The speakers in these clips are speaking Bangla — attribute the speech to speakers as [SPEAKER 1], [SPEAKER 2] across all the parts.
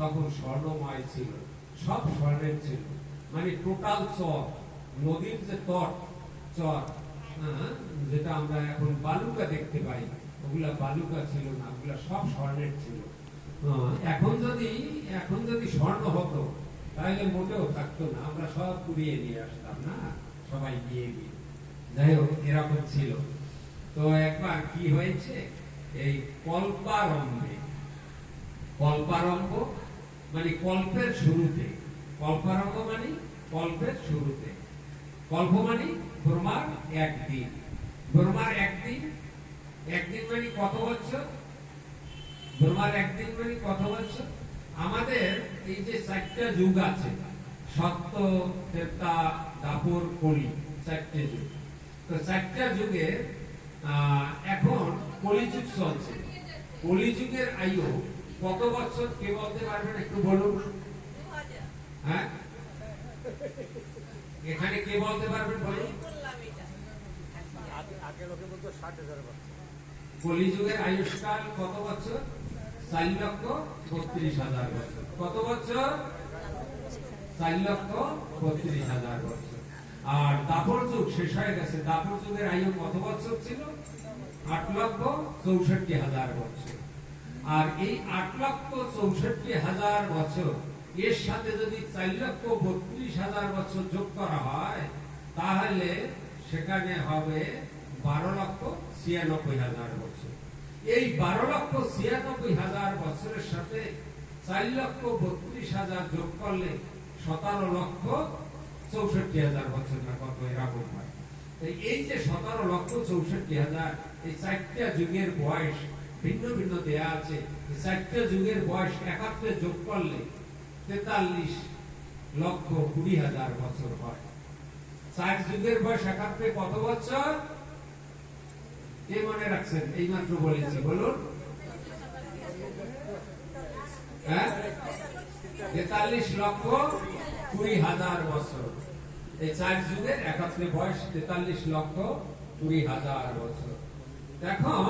[SPEAKER 1] তখন স্বর্ণময় ছিল সব স্বর্ণের ছিল। মানে টোটাল চর নদীর যে তট চর হ্যাঁ, যেটা আমরা এখন বালুকা দেখতে পাই ওগুলা বালুকা ছিল না ওগুলা সব স্বর্ণের ছিল। এখন যদি এখন যদি স্বর্ণ হতো তাহলে মোটেও থাকতো না আমরা সব কুড়িয়ে নিয়ে আসতাম না? সবাই গিয়ে গিয়ে যাই হোক এরকম ছিল। তো একবার কি হয়েছে? এই কল্পারম্ভে কল্পারম্ভ মানে কল্পের শুরুতে। কল্পারম্ভ মানে কল্পের শুরুতে। কল্প মানে ব্রহ্মার একদিন। ব্রহ্মার একদিন একদিন মানে কত বছর ব্রহ্মার একদিন মানে কত বছর আমাদের এই যে চারটা যুগ আছে, সত্য ত্রেতা দাপর, কলি, চারটে যুগ। তো চারটা যুগে এখন কলিযুগ চলছে। কলিযুগের আয়ু কত বছর কে বলতে পারবেন একটু বলুন? হ্যাঁ? এখানে কে বলতে পারবেন বলুন? কলিযুগের আয়ুষ্কাল কত বছর? চার লক্ষ বত্রিশ হাজার বছর। কত বছর? চার লক্ষ বত্রিশ হাজার বছর। আর দাপর যুগ শেষ হয়ে গেছে। দাপর যুগের আয়ু কত বছর ছিল? আট লক্ষ চৌষট্টি হাজার বছর। আর এই আট লক্ষ চৌষট্টি হাজার বছর, এর সাথে যদি চার লক্ষ বত্রিশ হাজার বছর যোগ করা হয়, তাহলে সেখানে হবে বারো লক্ষ ছিয়ানব্বই হাজার বছর। এই বারো লক্ষ ছিয়ানব্বই হাজার বছরের সাথে চার লক্ষ বত্রিশ হাজার যোগ করলে সতেরো লক্ষ চৌষট্টি হাজার বছর না কত এরকম হয়। এই যে সতেরো লক্ষ চৌষট্টি হাজার, এই চারটা যুগের বয়স ভিন্ন ভিন্ন দেয়া আছে। চারটা যুগের বয়স একাত্রে যোগ করলে তেতাল্লিশ লক্ষ কুড়ি হাজার বছর হয়। চার যুগের বয়স একাত্রে কত বছর? মনে রাখছেন? এই মাত্র বলেছি, বলুন। হ্যাঁ? তেতাল্লিশ লক্ষ কুড়ি হাজার বছর। এই চার যুগের একাত্রে বয়স তেতাল্লিশ লক্ষ কুড়ি হাজার বছর। এখন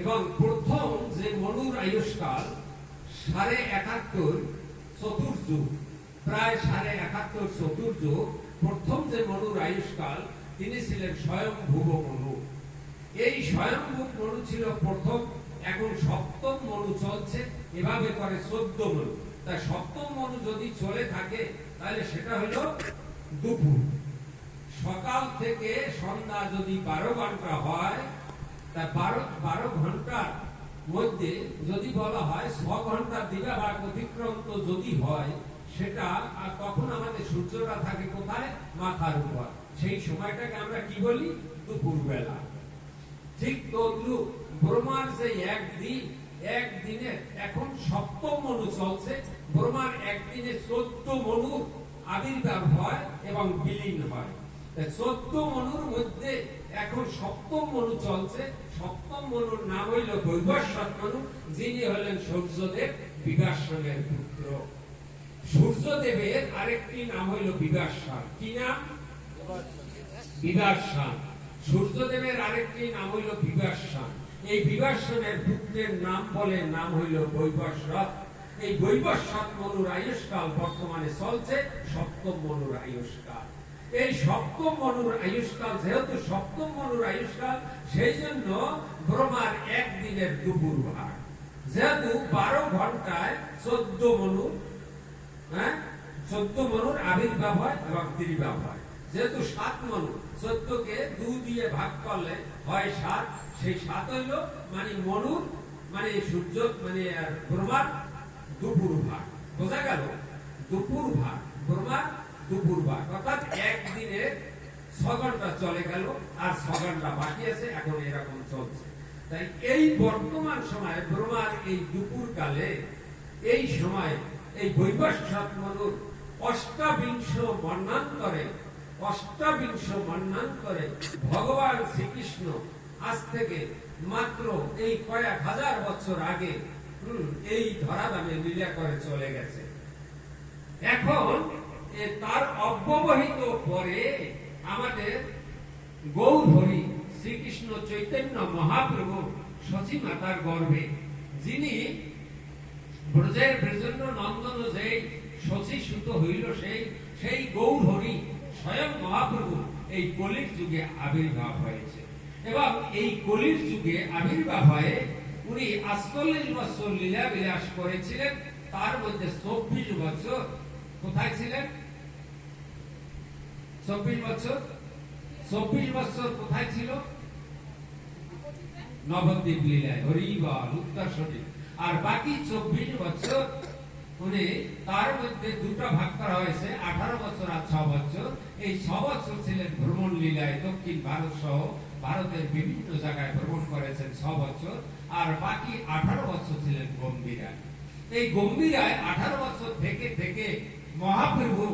[SPEAKER 1] এবং প্রথম যে মনুর আয়ুষ্কাল, সাড়ে একাত্তর চতুর্যুগ প্রায় সাড়ে একাত্তর চতুর্যুগ প্রথম যে মনুর আয়ুষ্কাল, তিনি ছিলেন স্বয়ংভুব মনু। এই স্বয়ংভূত মনু ছিল প্রথম, এখন সপ্তম মনু চলছে, এভাবে করে চোদ্দ মনু। তাই সপ্তম মনু যদি চলে থাকে, তাহলে সেটা হলো দুপুর। সকাল থেকে সন্ধ্যা যদি বারো ঘণ্টা হয় তা বারো বারো ঘণ্টার মধ্যে যদি বলা হয়, ছ ঘণ্টা দিবাভাগ অতিক্রান্ত যদি হয়, সেটা আর তখন আমাদের সূর্যটা থাকে কোথায়? মাথার উপর। সেই সময়টাকে আমরা কি বলি? দুপুর বেলা ঠিক তদ্রুপ ব্রহ্মার যে একদিন একদিনে এখন সপ্তম মনু চলছে। ব্রহ্মার একদিনে চোদ্দ মনুর আবির্ভাব হয় এবং বিলীন হয়। তাই চোদ্দ মনুর মধ্যে এখন সপ্তম মনু চলছে। সপ্তম মনুর নাম হইল বৈবস্বত মনু যিনি হলেন সূর্যদেব বিকাশনের পুত্র। সূর্যদেবের আরেকটি নাম হইল বিকাশান কি নাম? বিভাসান সূর্যদেবের আরেকটি নাম হইল বিভাসান এই বিভাসনের পুত্রের নাম বলে নাম হইল বৈবস্বত এই বৈবস্বত মনুর আয়ুষ্কাল বর্তমানে চলছে সপ্তম মনুর আয়ুষ্কাল। এই সপ্তম মনুর আয়ুষ্কাল, যেহেতু সপ্তম মনুর আয়ুষ্কাল, সেই জন্য ব্রহ্মার একদিনের দুপুর ভাগ যেহেতু বারো ঘন্টায় চোদ্দ মনু হ্যাঁ? চোদ্দ মনুর আবির্ভাব হয় এবং ত্রিভাব হয়। যেহেতু সাত মনু, চোদ্দকে দু দিয়ে ভাগ করলে হয় সাত। সেই সাত হইল মানে মনুর মানে সূর্য মানে ব্রহ্মার দুপুর ভাগ বোঝা গেল? দুপুর ভাগ ব্রহ্মার দুপুর অর্থাৎ একদিনে চলে গেল, আর বাকি আছে, এখন এরকম চলছে। তাই এই বর্তমান সময়ে ব্রহ্মার এই দুপুর কালে এই সময় এই অষ্টাবিংশ অষ্টাবিংশ ভগবান শ্রীকৃষ্ণ আজ থেকে মাত্র এই কয়েক হাজার বছর আগে এই ধরাধামে লীলা করে চলে গেছে। এখন তার অব্যবহিত পরে আমাদের গৌরহরি শ্রীকৃষ্ণ চৈতন্য মহাপ্রভু সচী মাতার গর্ভে, যিনি ব্রজের নন্দন যেই হইল সেই সেই গৌরহরি স্বয়ং মহাপ্রভু এই কলির যুগে আবির্ভাব হয়েছে। এবং এই কলির যুগে আবির্ভাব হয়ে উনি আটচল্লিশ বছর লীলা বিলাস করেছিলেন, তার মধ্যে চব্বিশ বছর কোথায় ছিলেন? চব্বিশ বছর চব্বিশ বছর কোথায় ছিল? নবদ্বীপ লীলায়, হরিবল উত্তরসরী আর বাকি চব্বিশ বছর উনি তার মধ্যে দুটো ভাগ করা হয়েছে, আঠারো বছর আর ছ বছর। এই ছ বছর ছিলেন ভ্রমণ লীলায় দক্ষিণ ভারত সহ ভারতের বিভিন্ন জায়গায় ভ্রমণ করেছেন ছ বছর। আর বাকি আঠারো বছর ছিলেন গম্ভীরায়। এই গম্ভীরায় আঠারো বছর থেকে থেকে মহাপ্রভু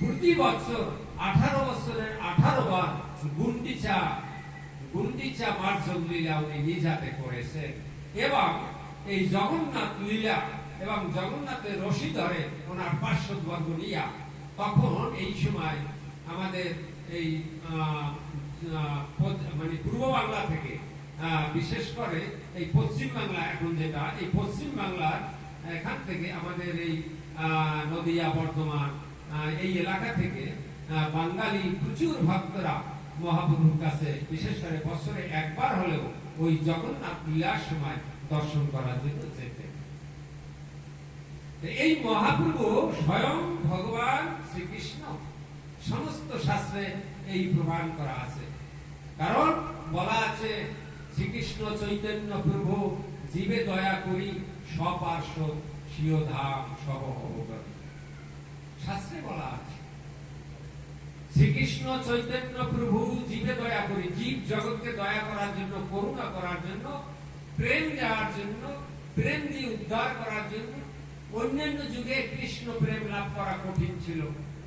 [SPEAKER 1] প্রতি বছর আঠারো বছরের আঠারো বার গুন্ডিচা গুন্ডিচা মার্জন লীলা উনি নিজাতে করেছেন। এবং এই জগন্নাথ লীলা এবং জগন্নাথের রশি ধরে ওনার পার্শ্ববর্গ নিয়া, তখন এই সময় আমাদের এই মানে পূর্ব বাংলা থেকে বিশেষ করে এই পশ্চিম বাংলা এখন যেটা, এই পশ্চিম বাংলার এখান থেকে আমাদের এই নদিয়া বর্ধমান এই এলাকা থেকে বাঙালি প্রচুর ভক্তরা মহাপ্রভুর কাছে, বিশেষ করে বছরে একবার হলেও ওই জগন্নাথ লীলার সময় দর্শন করার জন্য যেতেন এই মহাপ্রভু স্বয়ং ভগবান শ্রীকৃষ্ণ, সমস্ত শাস্ত্রে এই প্রমাণ করা আছে। কারণ বলা আছে, শ্রীকৃষ্ণ চৈতন্য প্রভু, জীবে দয়া করি স্বপার্শ্ব স্বীয় ধাম সহ অবগত। শাস্ত্রে বলা আছে শ্রীকৃষ্ণ চৈতন্য প্রভু জীবে দয়া করি জীব জগৎকে দয়া করার জন্য, করুণা করার জন্য, প্রেম দেওয়ার জন্য, প্রেম দিয়ে উদ্ধার করার জন্য অন্যান্য যুগে কৃষ্ণ প্রেম লাভ করা কঠিন ছিল।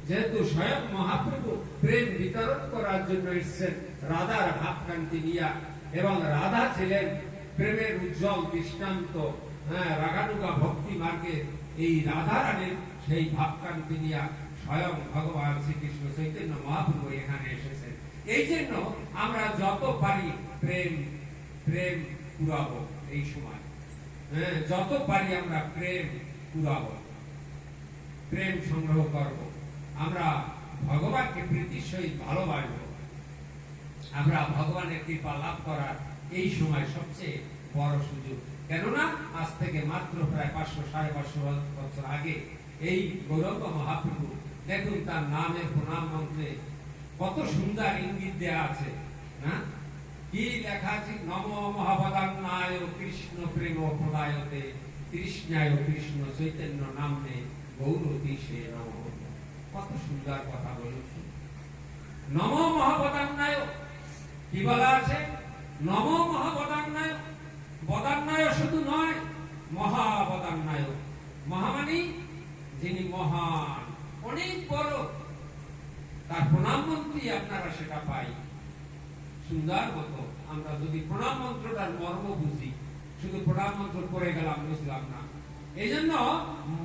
[SPEAKER 1] যেহেতু স্বয়ং মহাপ্রভু প্রেম বিতরণ করার জন্য এসেছেন, রাধার ভাবকান্তি নিয়া এবং রাধা ছিলেন প্রেমের উজ্জ্বল দৃষ্টান্ত। হ্যাঁ রাগানুগা ভক্তি মার্গে এই রাধা রানীর সেই ভাবকান্তি নিয়া স্বয়ং ভগবান শ্রীকৃষ্ণ চৈতন্য মহাপ্রভু এখানে এসেছেন। এই জন্য আমরা যত পারি প্রেম প্রেম এই সময়। হ্যাঁ যত পারি আমরা প্রেম প্রেম সংগ্রহ করব। আমরা ভগবানকে প্রীতির সহিত ভালোবাসবো। আমরা ভগবানের কৃপা লাভ করার এই সময় সবচেয়ে বড় সুযোগ। কেননা, আজ থেকে মাত্র প্রায় পাঁচশো, সাড়ে পাঁচশো বছর আগে এই গৌরব মহাপ্রভু দেখুন তার নামের প্রণাম মন্ত্রে কত সুন্দর ইঙ্গিত দেয়া আছে, না? কি লেখা আছে? নম মহাবদান্নায় কৃষ্ণ প্রেম প্রদায়তে কৃষ্ণায় কৃষ্ণ চৈতন্য নামে গৌরতী সে নম। কত সুন্দর কথা বলেছি নম মহাবদান্নায় কি বলা আছে? নম মহাবদান্নায় বদান্নায় শুধু নয় মহাবদান্নায় মহামানী? যিনি মহান। অনেক বড়। তার প্রণাম মন্ত্রী আপনারা সেটা পাই। সুন্দর মতো আমরা যদি প্রণাম মন্ত্রটার মর্ম বুঝি, শুধু প্রণাম মন্ত্র করে গেলাম, বুঝলাম না। এই জন্য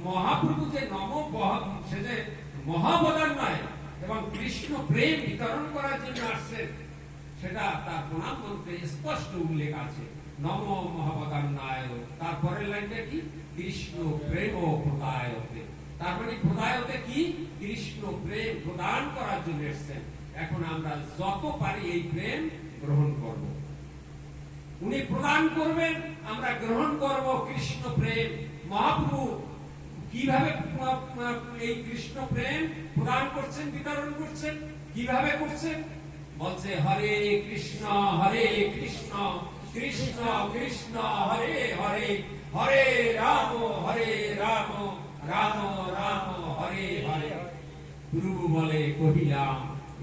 [SPEAKER 1] মহাপ্রভু যে নম সে যে মহাবদান নয়, এবং কৃষ্ণ প্রেম বিতরণ করার জন্য আসছেন, সেটা তার প্রণাম মন্ত্রে স্পষ্ট উল্লেখ আছে। নম মহাবদান নায়, তারপরের লাইনটা কি? কৃষ্ণ প্রেম প্রদায়তে। তার মানে প্রদায়তে কি? কৃষ্ণ প্রেম প্রদান করার জন্য এসছেন। এখন আমরা যত পারি এই প্রেম গ্রহণ করব। উনি প্রদান করবেন, আমরা গ্রহণ করব কৃষ্ণ প্রেম। মহাপ্রভু কীভাবে, এই কৃষ্ণ প্রেম প্রদান করছেন, বিতরণ করছেন? কীভাবে করছেন? বলছে, হরে কৃষ্ণ হরে কৃষ্ণ কৃষ্ণ কৃষ্ণ, হরে হরে হরে রাম রাম, হরে হরে। গুরু বলে কহিলাম,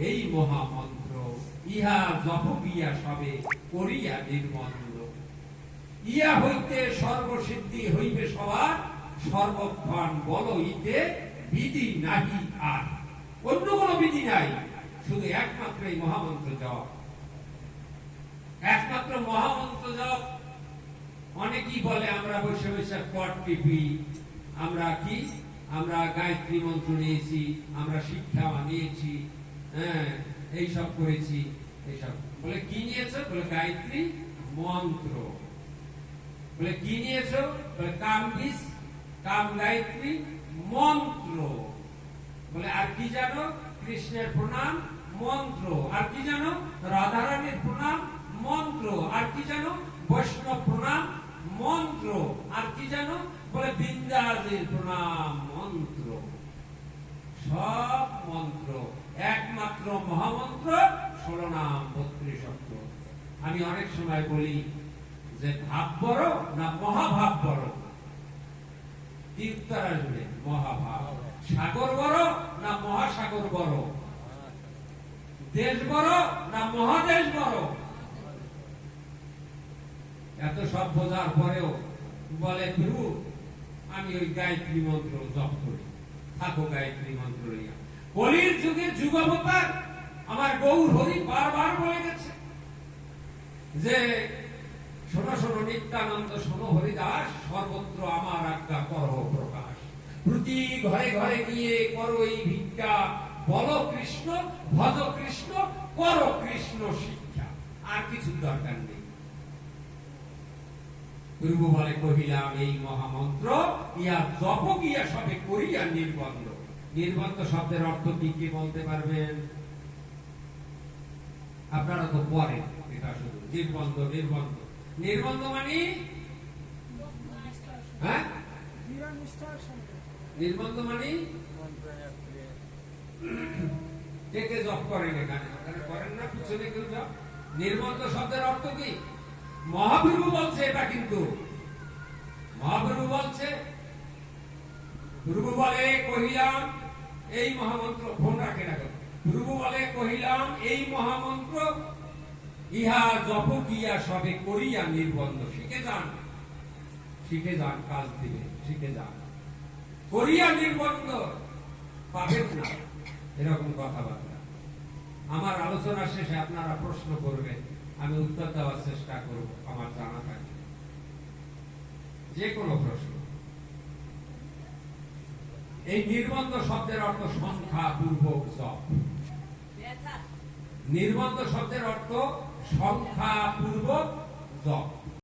[SPEAKER 1] এই মহামন্ত্র ইহা জপ গিয়া সবে করিয়া নির্মন্দ ইয়া হইতে সর্বসিদ্ধি হইবে সবার, সর্বক্ষণ বল ইতে বিধি নাহি আর। অন্য কোনো বিধি নাই, শুধু একমাত্র এই মহামন্ত্র জপ। একমাত্র মহামন্ত্র জপ। অনেকেই বলে আমরা বসে বসে পট টিপি আমরা কি? আমরা গায়ত্রী মন্ত্র নিয়েছি, আমরা শিক্ষা নিয়েছি হ্যাঁ এইসব করেছি, এইসব। বলে, কি নিয়েছো? বলে, গায়ত্রী মন্ত্র। বলে, কি নিয়েছো? বলে, কাম বিষ কাম গায়ত্রী মন্ত্র। বলে, আর কি জানো? কৃষ্ণের প্রণাম মন্ত্র। আর কি জানো? রাধারানীর প্রণাম মন্ত্র। আর কি জানো? বৈষ্ণব প্রণাম মন্ত্র। আর কি জানো? বলে বিন্দাসের প্রণাম মন্ত্র। সব মন্ত্র। একমাত্র মহামন্ত্র ষোলো নাম বত্রিশ আমি অনেক সময় বলি যে ভাব বড় না মহাভাব বড় উত্তর আসবে, মহাভাব। সাগর বড় না মহাসাগর বড় দেশ বড় না মহাদেশ বড় এত সব বোঝার পরেও বলে প্রভু আমি ওই গায়ত্রী মন্ত্র জপ করি। থাকো গায়ত্রী মন্ত্র নিয়ে কলির যুগে যুগাবতার আমার গৌর হরি বারবার বলে গেছে যে, শোনো শোনো, নিত্যানন্দ, শোনো, হরিদাস, সর্বত্র আমার আজ্ঞা করো প্রকাশ। প্রতি ঘরে ঘরে গিয়ে করো এই ভিক্ষা। বল কৃষ্ণ, ভজ কৃষ্ণ, করো কৃষ্ণ শিক্ষা। আর কিছু দরকার নেই। পূর্ব বলে কহিলাম এই মহামন্ত্র ইয়া জপ গিয়া সবে করিয়া নির্বন্ধ। নির্বন্ধ শব্দের অর্থ কি কি বলতে পারবেন? আপনারা তো পড়েন এটা শুধু। নির্বন্ধ নির্বন্ধ। নির্বন্ধ মানে? হ্যাঁ? নির্বন্ধ মানে। কে কে জপ করেন এখানে? করেন না, পিছনে কেউ জপ? নির্বন্ধ শব্দের অর্থ কি? মহাবিভু বলছে এটা কিন্তু। মহাবিভু বলছে গুরু বলে, কহিলাম, এই মহামন্ত্র, ফোন রাখে না গুরু বলে, কহিলাম, এই মহামন্ত্র, ইহা জপ কিয়া সবে করিয়া নির্বন্ধ। শিখে যান। শিখে যান, কাজ দিবে, শিখে যান। করিয়া নির্বন্ধ, পাবেন না। এরকম কথাবার্তা। আমার আলোচনা শেষে আপনারা প্রশ্ন করবেন আমি উত্তর দেওয়ার চেষ্টা করব, আমার জানা থাকে যে কোনো প্রশ্ন। এই নির্বন্ধ শব্দের অর্থ সংখ্যা পূর্বক জপ নির্বন্ধ শব্দের অর্থ সংখ্যা পূর্বক জপ